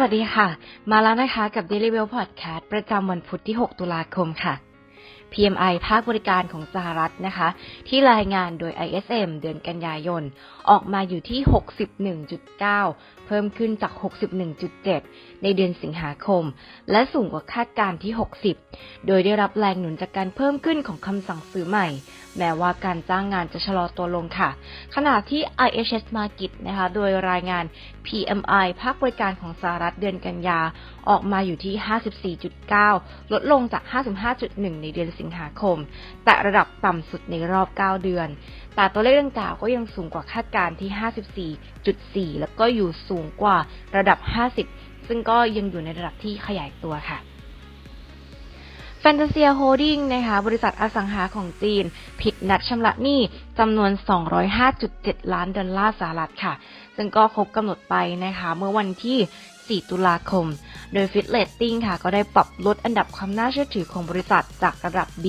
วัสดีค่ะ มาแล้วนะคะกับ Daily Well Podcast ประจำวันพุธที่ 6 ตุลาคมค่ะ PMI ภาคบริการของสหรัฐนะคะ ที่รายงานโดย ISM เดือนกันยายน ออกมาอยู่ที่ 61.9 เพิ่มขึ้นจาก 61.7 ในเดือนสิงหาคม และสูงกว่าคาดการณ์ที่ 60 โดยได้รับแรงหนุนจากการเพิ่มขึ้นของคำสั่งซื้อใหม่ แม้ว่าการจ้างงานจะชะลอตัวลงค่ะ ขณะที่ IHS Markit นะคะ โดยรายงาน PMI ภาคบริการของสหรัฐเดือนกันยา ออกมาอยู่ที่ 54.9 ลดลงจาก 55.1 ในเดือนสิงหาคม แต่ระดับต่ำสุดในรอบ 9 เดือน แต่ตัวเลขดังกล่าวก็ยังสูงกว่าคาดการณ์ที่ 54.4 แล้วก็อยู่สูงกว่าระดับ 50 ซึ่งก็ยังอยู่ในระดับที่ขยายตัวค่ะแฟนตาเซียโฮดดิ้งนะคะบริษัทอสังหาของจีน ผิดนัดชำระหนี้จำนวน 205.7 ล้านดอลลาร์สหรัฐค่ะ ซึ่งก็ครบกำหนดไปนะคะ เมื่อวันที่ 4 ตุลาคม โดย Fitch Rating ค่ะ ก็ได้ปรับลดอันดับความน่าเชื่อถือของบริษัทจากระดับ B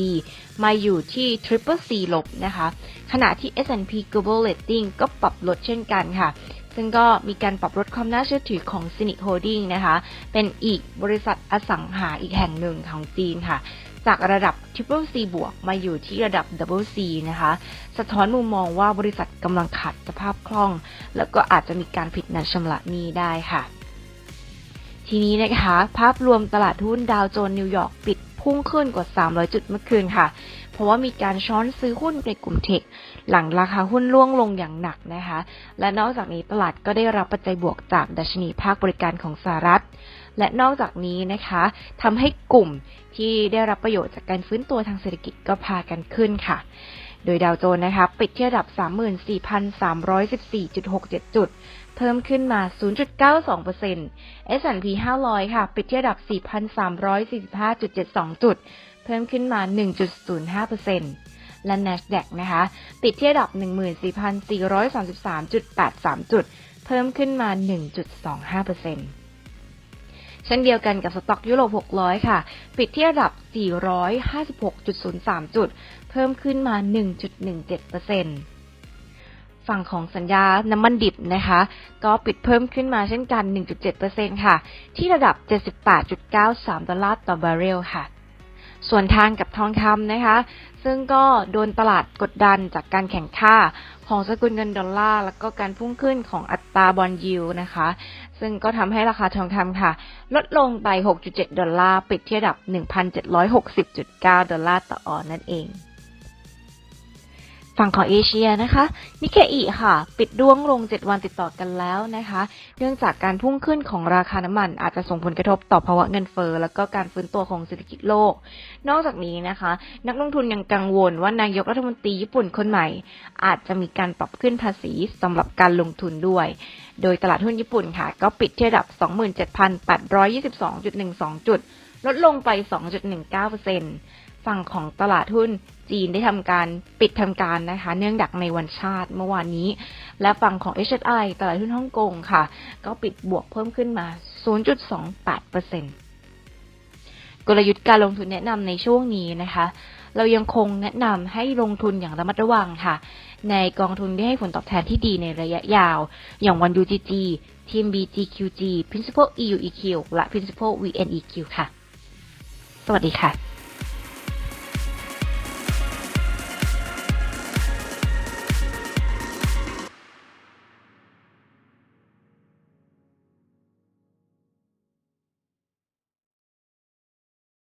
มาอยู่ที่ Triple C ลบนะคะ ขณะที่ S&P Global Rating ก็ปรับลดเช่นกันค่ะซึ่งก็มีการปรับลดความน่าเชื่อถือของ Cynic Holding นะคะ เป็นอีกบริษัทอสังหาอีกแห่งหนึ่งของจีนค่ะ จากระดับ Triple C บวกมาอยู่ที่ระดับ Double C นะคะ สะท้อนมุมมองว่าบริษัทกำลังขาดสภาพคล่อง แล้วก็อาจจะมีการผิดนัดชำระหนี้ได้ค่ะ ทีนี้นะคะ ภาพรวมตลาดหุ้นดาวโจนส์นิวยอร์กปิดพุ่งขึ้นกว่า 300 จุดเมื่อคืนค่ะ เพราะว่ามีการช้อนซื้อหุ้นในกลุ่มเทค หลังราคาหุ้นร่วงลงอย่างหนักนะคะ และนอกจากนี้ตลาดก็ได้รับปัจจัยบวกจากดัชนีภาคบริการของสหรัฐ และนอกจากนี้นะคะทำให้กลุ่มที่ได้รับประโยชน์จากการฟื้นตัวทางเศรษฐกิจก็พากันขึ้นค่ะ โดยดาวโจนส์นะคะปิดที่ระดับ 34,314.67 จุด เพิ่มขึ้นมา 0.92% S&P 500 ค่ะ ปิดที่ระดับ 4,345.72 จุด เพิ่มขึ้นมา 1.05%และ NASDAQ นะคะ ปิดที่ระดับ 14,433.83 จุด เพิ่มขึ้นมา 1.25%เช่นเดียวกันกับสต็อกยุโรป 600 ค่ะ ปิดที่ระดับ 456.03 จุด เพิ่มขึ้นมา 1.17% ฝั่งของสัญญาน้ำมันดิบนะคะ ก็ปิดเพิ่มขึ้นมาเช่นกัน 1.7%ค่ะ ที่ระดับ 78.93 ดอลลาร์ต่อบาร์เรลค่ะ ส่วนทางกับทองคำนะคะ ซึ่งก็โดนตลาดกดดันจากการแข่งค่าของสกุลเงินดอลลาร์ แล้วก็การพุ่งขึ้นของอัตราบอลยิวนะคะ ซึ่งก็ทำให้ราคาทองคำค่ะ ลดลงไป 6.7 ดอลลาร์ ปิดที่ระดับ 1,760.9 ดอลลาร์ต่อออนนั่นเอง ฝั่งของเอเชียนะคะนิเคอีค่ะ ปิดด้วงลง 7 วันติดต่อกันแล้วนะคะ เนื่องจากการพุ่งขึ้นของราคาน้ำมัน อาจจะส่งผลกระทบต่อภาวะเงินเฟอ้อแล้วก็การฟื้นตัวของเศรษฐกิจโลก นอกจากนี้นะคะ นักลงทุนยังกังวลว่านายกรัฐมนตรีญี่ปุ่นคนใหม่ อาจจะมีการปรับขึ้นภาษีสำหรับการลงทุนด้วย โดยตลาดหุ้นญี่ปุ่นค่ะ ก็ปิดที่ระดับ 27,822.12 จุดลดลงไป 2.19% ฝั่งของตลาดหุ้นจีนได้ทำการปิดทำการนะคะ เนื่องจากในวันชาติเมื่อวานนี้ และฝั่งของ HSI ตลาดหุ้นฮ่องกงค่ะ ก็ปิดบวกเพิ่มขึ้นมา 0.28%กลยุทธ์การลงทุนแนะนำในช่วงนี้นะคะ เรายังคงแนะนำให้ลงทุนอย่างระมัดระวังค่ะ ในกองทุนที่ให้ผลตอบแทนที่ดีในระยะยาว อย่างวัน UGG ทีม BGQG Principal EUEQ และ Principal VNEQ ค่ะ สวัสดีค่ะ